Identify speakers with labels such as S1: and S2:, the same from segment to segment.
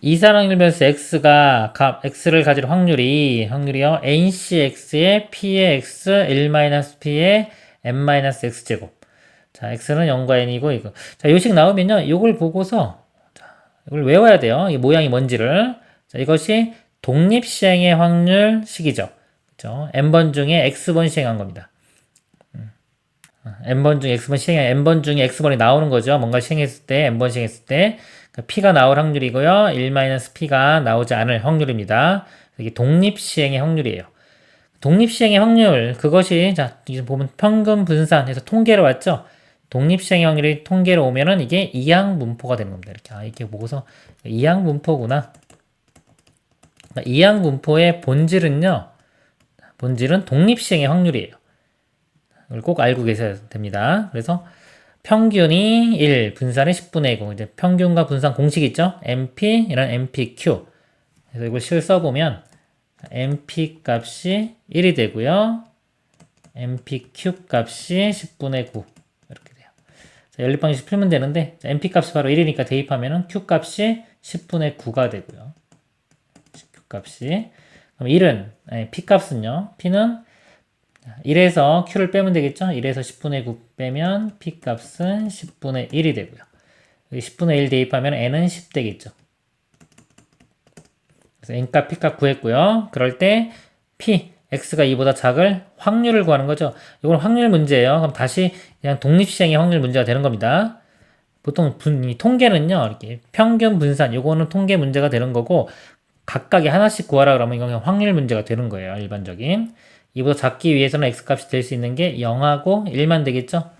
S1: 이산확률 변수 x가 값 x를 가질 확률이 확률이요. Ncx의 p의 x 1-p의 n-x 제곱. 자 x는 0과 n이고 이거. 자 요식 나오면요. 이걸 보고서 자 이걸 외워야 돼요. 이 모양이 뭔지를. 자 이것이 독립 시행의 확률 식이죠. 그죠 n번 중에 x번 시행한 겁니다. 음. N번 중에 x번 시행한 n번 중에 x번이 나오는 거죠 뭔가 시행했을 때 n번 시행했을 때 P가 나올 확률이고요. 1-P가 나오지 않을 확률입니다. 이게 독립 시행의 확률이에요. 독립 시행의 확률, 그것이, 자, 이제 보면 평균 분산해서 통계로 왔죠? 독립 시행의 확률이 통계로 오면은 이게 이항 분포가 되는 겁니다. 이렇게, 아, 이렇게 보고서, 이항 분포구나. 이항 분포의 본질은요, 본질은 독립 시행의 확률이에요. 이걸 꼭 알고 계셔야 됩니다. 그래서, 평균이 1, 분산이 10분의 1고, 이제 평균과 분산 공식 있죠? MP, 이런 MPQ. 그래서 이걸 실 써보면, MP 값이 1이 되고요. MPQ 값이 10분의 9. 이렇게 돼요. 자, 연립방식 풀면 되는데, 자, MP 값이 바로 1이니까 대입하면은 Q 값이 10분의 9가 되고요. Q 값이. 그럼 1은, 아니, P 값은요. P는 1에서 Q를 빼면 되겠죠? 1에서 10분의 9 빼면 P 값은 10분의 1이 되고요. 여기 10분의 1 대입하면 N은 10 되겠죠. 그래서 N값, P값 구했고요. 그럴 때 P, X가 2보다 작을 확률을 구하는 거죠. 이건 확률 문제예요. 그럼 다시 그냥 독립시행의 확률 문제가 되는 겁니다. 보통 분, 통계는요, 이렇게 평균 분산, 요거는 통계 문제가 되는 거고, 각각이 하나씩 구하라 그러면 이건 그냥 확률 문제가 되는 거예요. 일반적인. 이보다 작기 위해서는 x값이 될 수 있는 게 0하고 1만 되겠죠?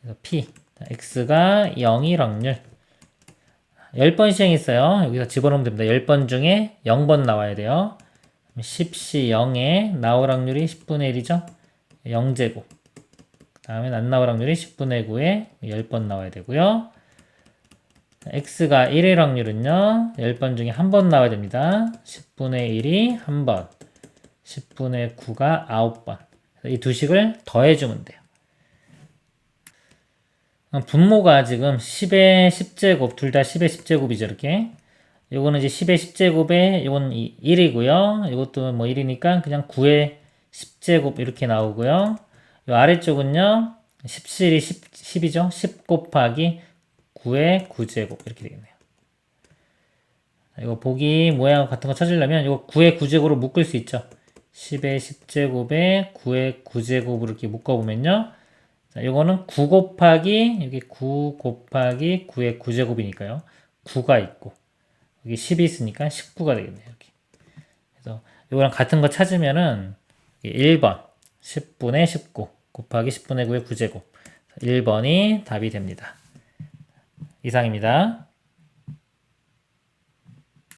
S1: 그래서 p x가 0일 확률 10번 시행했어요. 여기서 집어넣으면 됩니다. 10번 중에 0번 나와야 돼요. 10시 0에 나올 확률이 10분의 1이죠? 0제곱 그 다음에 안 나올 확률이 10분의 9에 10번 나와야 되고요. x가 1일 확률은요. 10번 중에 한 번 나와야 됩니다. 10분의 1이 한 번. 10분의 9가 9번. 이 두 식을 더해주면 돼요. 분모가 지금 10의 10제곱, 둘 다 10의 10제곱이죠, 이렇게. 요거는 이제 10의 10제곱에, 요건 1이고요. 이것도 뭐 1이니까 그냥 9의 10제곱 이렇게 나오고요. 요 아래쪽은요, 17이 10, 10이죠? 10 곱하기 9의 9제곱 이렇게 되겠네요. 이거 보기 모양 같은 거 찾으려면 이거 9의 9제곱으로 묶을 수 있죠. 10의 10제곱에 9의 9제곱으로 이렇게 묶어보면요. 자, 이거는 9 곱하기, 여기 9 곱하기 9의 9제곱이니까요. 9가 있고, 여기 10이 있으니까 19가 되겠네요. 여기. 그래서 이거랑 같은 거 찾으면은 1번, 10분의 19 곱하기 10분의 9의 9제곱. 1번이 답이 됩니다. 이상입니다.